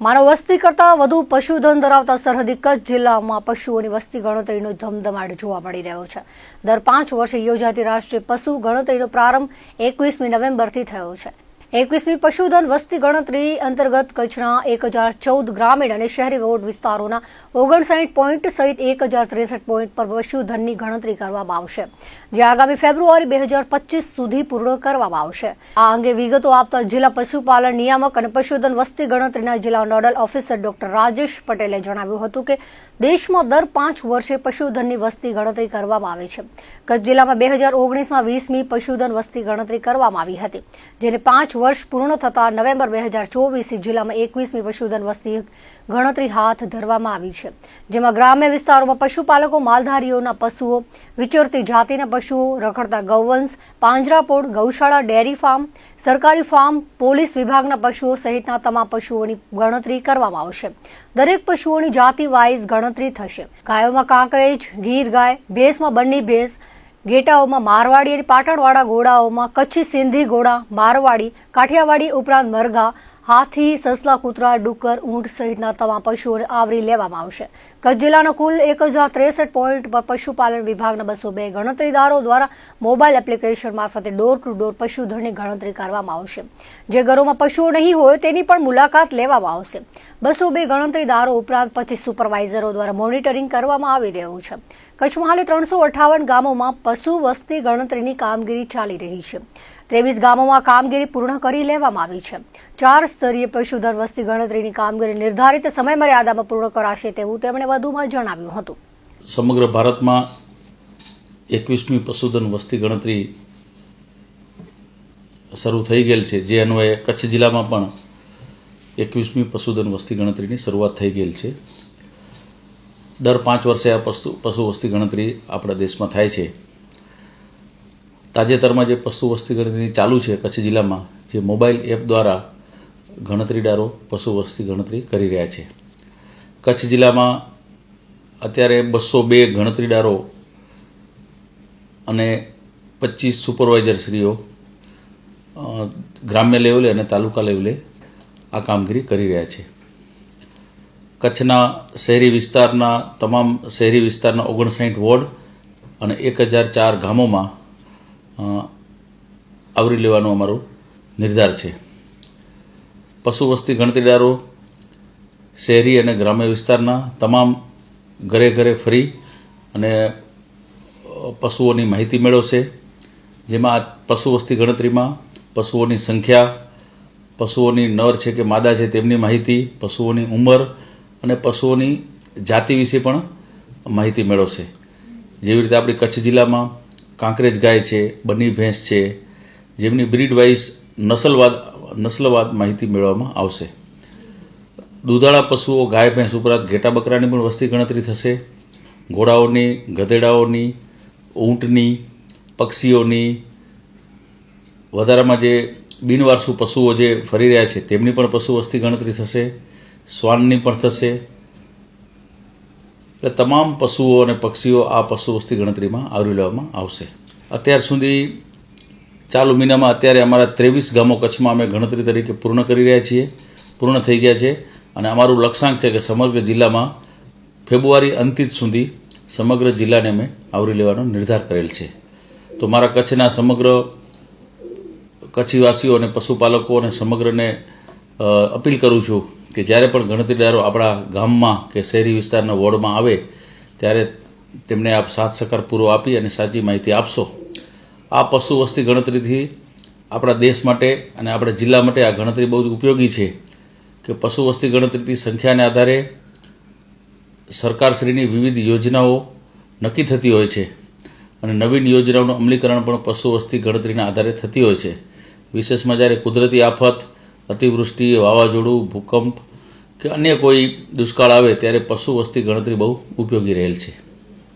માનવ વસ્તી કરતાં વધુ પશુધન ધરાવતા સરહદી કચ્છ જિલ્લામાં પશુઓની વસ્તી ગણતરીનો ધમધમાટ જોવા મળી રહ્યો છે. દર પાંચ વર્ષે યોજાતી રાષ્ટ્રીય પશુ ગણતરીનો પ્રારંભ એકવીસમી નવેમ્બરથી થયો છે. એકવીસમી પશુધન વસ્તી ગણતરી અંતર્ગત કચ્છના એક હજાર ચૌદ ગ્રામીણ અને શહેરી વોર્ડ વિસ્તારોના ઓગણસાઠ પોઈન્ટ સહિત એક હજાર ત્રેસઠ પોઈન્ટ પર પશુધનની ગણતરી કરવામાં આવશે, જે આગામી ફેબ્રુઆરી બે હજાર પચીસ સુધી પૂર્ણ કરવામાં આવશે. આ અંગે વિગતો આપતા જિલ્લા પશુપાલન નિયામક અને પશુધન વસ્તી ગણતરીના જિલ્લા નોડલ ઓફિસર ડોક્ટર રાજેશ પટેલે જણાવ્યું હતું કે, દેશમાં દર પાંચ વર્ષે પશુધનની વસ્તી ગણતરી કરવામાં આવે છે. કચ્છ જિલ્લામાં બે હજાર ઓગણીસમાં વીસમી પશુધન વસ્તી ગણતરી કરવામાં આવી હતી, જેને પાંચ વર્ષ પૂર્ણ થતા નવેમ્બર બે હજાર ચોવીસ જિલ્લામાં એકવીસમી પશુધન વસ્તી ગણતરી હાથ ધરવામાં આવી છે, જેમાં ગ્રામ્ય વિસ્તારોમાં પશુપાલકો, માલધારીઓના પશુઓ, વિચરતી જાતિના પશુઓ, રખડતા ગૌવંશ, પાંજરાપોળ, ગૌશાળા, ડેરી ફાર્મ, સરકારી ફાર્મ, પોલીસ વિભાગના પશુઓ સહિતના તમામ પશુઓની ગણતરી કરવામાં આવશે. દરેક પશુઓની જાતિ વાઇઝ ગણતરી થશે. ગાયોમાં કાંકરેજ ગીર ગાય ભેંસમાં બંની ભેંસ ઘેટાઓમાં મારવાડી અને પાટણવાળા ઘોડાઓમાં કચ્છી સિંધી ઘોડા મારવાડી કાઠિયાવાડી ઉપરાંત મરઘા હાથી, સસલા કૂતરા, ડુક્કર, ઊંટ સહિતના તમામ પશુઓને આવરી લેવામાં આવશે. કચ્છ જિલ્લાના કુલ એક હજાર ત્રેસઠ પોઈન્ટ પર પશુપાલન વિભાગના બસો બે ગણતરીદારો દ્વારા મોબાઈલ એપ્લિકેશન મારફતે ડોર ટુ ડોર પશુધનની ગણતરી કરવામાં આવશે. જે ઘરોમાં પશુઓ નહીં હોય તેની પણ મુલાકાત લેવામાં આવશે. બસો બે ગણતરીદારો ઉપરાંત પચીસ સુપરવાઇઝરો દ્વારા મોનિટરિંગ કરવામાં આવી રહ્યું છે. કચ્છમાં હાલે ત્રણસો અઠાવન ગામોમાં પશુ વસ્તી ગણતરીની કામગીરી ચાલી રહી છે. ત્રેવીસ ગામોમાં કામગીરી પૂર્ણ કરી લેવામાં આવી છે. ચાર સ્તરીય પશુધન વસ્તી ગણતરીની કામગીરી નિર્ધારિત સમયમર્યાદામાં પૂર્ણ કરાશે તેવું તેમણે વધુમાં જણાવ્યું હતું. સમગ્ર ભારતમાં એકવીસમી પશુધન વસ્તી ગણતરી શરૂ થઈ ગયેલ છે. જે અન્વયે કચ્છ જિલ્લામાં પણ એકવીસમી પશુધન વસ્તી ગણતરીની શરૂઆત થઈ ગયેલ છે. દર પાંચ વર્ષે આ પશુ પશુ વસ્તી ગણતરી આપણા દેશમાં થાય છે. તાજેતરમાં જે પશુ વસ્તી ગણતરી ચાલુ છે કચ્છ જિલ્લામાં, જે મોબાઈલ એપ દ્વારા ગણતરીદારો પશુ વસ્તી ગણતરી કરી રહ્યા છે. કચ્છ જિલ્લામાં અત્યારે બસો બે ગણતરીદારો અને પચીસ સુપરવાઇઝરશ્રીઓ ગ્રામ્ય લેવલે અને તાલુકા લેવલે આ કામગીરી કરી રહ્યા છે. કચ્છના શહેરી વિસ્તારના તમામ શહેરી વિસ્તારના ઓગણસાઠ વોર્ડ અને એક હજાર ચાર ગામોમાં આવરી લેવાનો અમારો નિર્ધાર છે. પશુ વસ્તી ગણતરીદારો, શહેરી અને ગ્રામ્ય વિસ્તારના તમામ ઘરે ઘરે ફરી અને પશુઓની માહિતી મેળવશે. જેમાં પશુ વસ્તી ગણતરીમાં પશુઓની સંખ્યા, પશુઓની નર છે કે માદા છે તેમની માહિતી, પશુઓની ઉંમર અને પશુઓની જાતિ વિશે પણ માહિતી મેળવશે. જેવી રીતે આપણી કચ્છ જિલ્લામાં કાંકરેજ ગાય છે, બની ભેંસ છે, જેમની બ્રીડ વાઇઝ નસલવાદ નસ્લવાદ માહિતી મેળવવામાં આવશે. દૂધાળા પશુઓ ગાય, ભેંસ ઉપરાંત ઘેટા બકરાની પણ વસ્તી ગણતરી થશે. ઘોડાઓની, ગધેડાઓની, ઊંટની, પક્ષીઓની, વધારામાં જે બિનવારસુ પશુઓ જે ફરી રહ્યા છે, તેમની પણ પશુ વસ્તી ગણતરી થશે, શ્વાનની પણ થશે. એટલે તમામ પશુઓ અને પક્ષીઓ આ પશુ વસ્તી ગણતરીમાં આવરી લેવામાં આવશે. અત્યાર સુધી ચાલુ મહિનામાં અત્યારે અમારા ત્રેવીસ ગામો કચ્છમાં અમે ગણતરી તરીકે પૂર્ણ કરી રહ્યા છીએ, પૂર્ણ થઈ ગયા છે અને અમારું લક્ષ્યાંક છે કે સમગ્ર જિલ્લામાં ફેબ્રુઆરી અંતિત સુધી સમગ્ર જિલ્લાને અમે આવરી લેવાનો નિર્ધાર કરેલ છે. તો મારા કચ્છના સમગ્ર કચ્છીવાસીઓ અને પશુપાલકો અને સમગ્રને અપીલ કરું છું કે જ્યારે પણ ગણતરીદારો આપણા ગામમાં કે શહેરી વિસ્તારના વોર્ડમાં આવે, ત્યારે તેમને આપ સાથ સહકાર પૂરો આપી અને સાચી માહિતી આપશો. આ પશુ વસ્તી ગણતરીથી આપણા દેશ માટે અને આપણા જિલ્લા માટે આ ગણતરી બહુ જ ઉપયોગી છે કે પશુ વસ્તી ગણતરીથી સંખ્યાને આધારે સરકારશ્રીની વિવિધ યોજનાઓ નક્કી થતી હોય છે અને નવીન યોજનાઓનું અમલીકરણ પણ પશુ વસ્તી ગણતરીના આધારે થતી હોય છે. વિશેષમાં જ્યારે કુદરતી આફત, અતિવૃષ્ટિ, વાવાઝોડું, ભૂકંપ કે અન્ય કોઈ દુષ્કાળ આવે ત્યારે પશુ વસ્તી ગણતરી બહુ ઉપયોગી રહેલ છે.